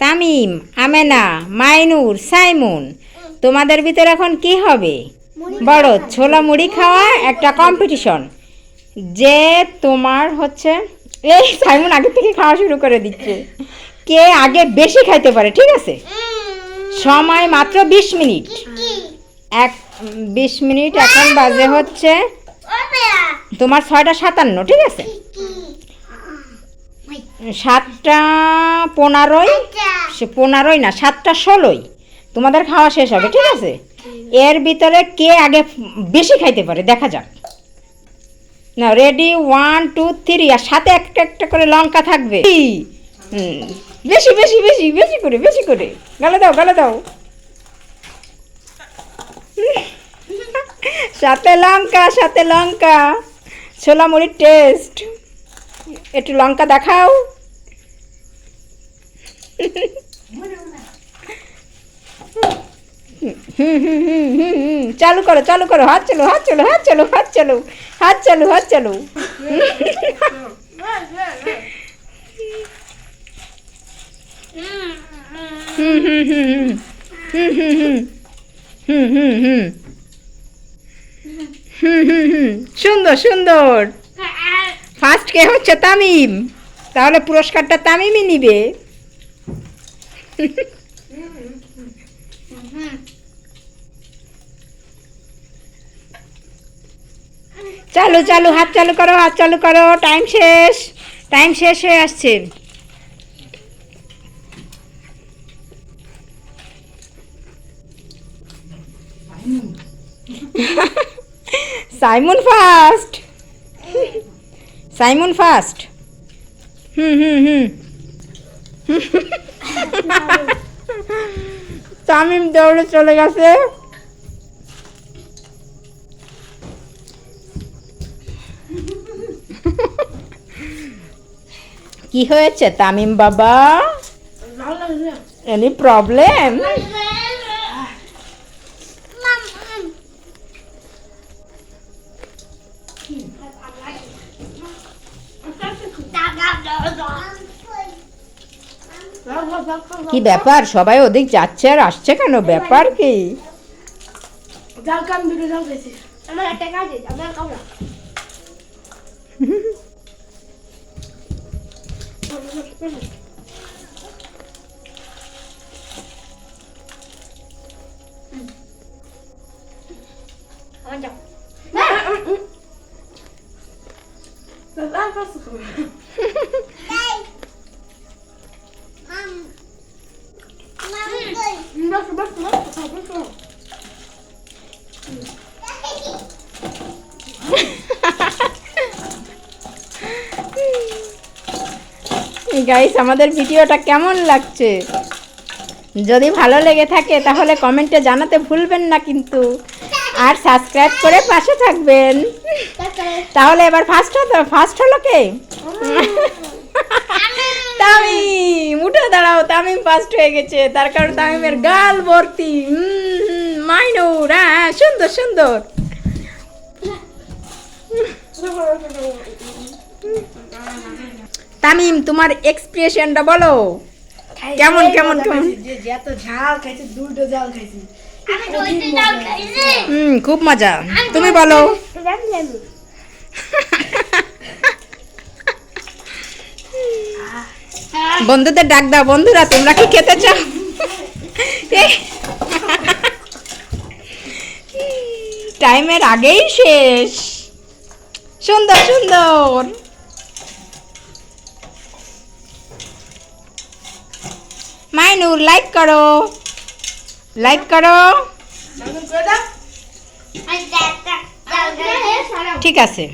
তামিম আমেনা মাইনুর সাইমুন তোমাদের ভিতরে এখন কি হবে? বড় ছোলা মুড়ি খাওয়া একটা কম্পিটিশন যে তোমার হচ্ছে এই সাইমুন আগে থেকে খাওয়া শুরু করে দিচ্ছে। কে আগে বেশি খাইতে পারে ঠিক আছে? সময় মাত্র বিশ মিনিট। এক বিশ মিনিট এখন বাজে হচ্ছে তোমার ছয়টা সাতান্ন ঠিক আছে? সাতটা পনেরোই? সে পনেরোই না সাতটা ষোলোই। তোমাদের খাওয়া শেষ হবে ঠিক আছে? এর ভিতরে কে আগে বেশি খাইতে পারে দেখা যাক। না রেডি ওয়ান টু থ্রি আর সাথে একটা একটা করে লঙ্কা থাকবে। হুম, বেশি বেশি বেশি বেশি করে বেশি করে। গালে দাও গালে দাও। সাথে লঙ্কা সাথে লঙ্কা। ছোলা মুড়ির টেস্ট একটু লঙ্কা দেখাও হুম হুম হুম হুম হুম চালু করো চালু করো হাত চালু হাত চালু হাত চালু হাত চালু হাত চালু হাত চালু হুম হুম হুম হুম হুম হুম হুম হুম হুম হুম হুম হুম সুন্দর সুন্দর ফার্স্ট কে হচ্ছে তামিম? তাহলে পুরস্কারটা তামিমই নিবে। চালু চালু, হাত চালু করো, হাত চালু করো টাইম শেষ টাইম শেষ হয়ে আসছে। Saimon first Saimon first. হুম হুম হুম। তামিম দৌড়ে চলে গেছে। কি হয়েছে তামিম বাবা? এনি প্রবলেম কি ব্যাপার? সবাই ওদিক যাচ্ছে আর আসছে কেন? ব্যাপার কি? আমার গাইস আমাদের ভিডিওটা কেমন লাগছে? যদি ভালো লেগে থাকে, তাহলে কমেন্টে জানাতে ভুলবেন না কিন্তু। আর সাবস্ক্রাইব করে পাশে থাকবেন। তাহলে এবার ফার্স্ট হতো ফার্স্ট হলো কে? তামিম। উঠে দাঁড়াও তামিম ফার্স্ট হয়ে গেছে। তার কারণ তামিমের গাল ভর্তি। মাইনুর হ্যাঁ সুন্দর সুন্দর। তামিম তোমার এক্সপ্রেশনটা বলো। কেমন, কেমন, কেমন? যে যে এত ঝাল খাইছি দুটো জাল খাইছি। হুম, খুব মজা। তুমি বলো। বন্ধুদের ডাক দাও, বন্ধুরা, তোমরা কি খেতে চাও? টাইমের আগেই শেষ। সুন্দর সুন্দর। মাইনুর লাইক করো। লাইক করো। ঠিক আছে।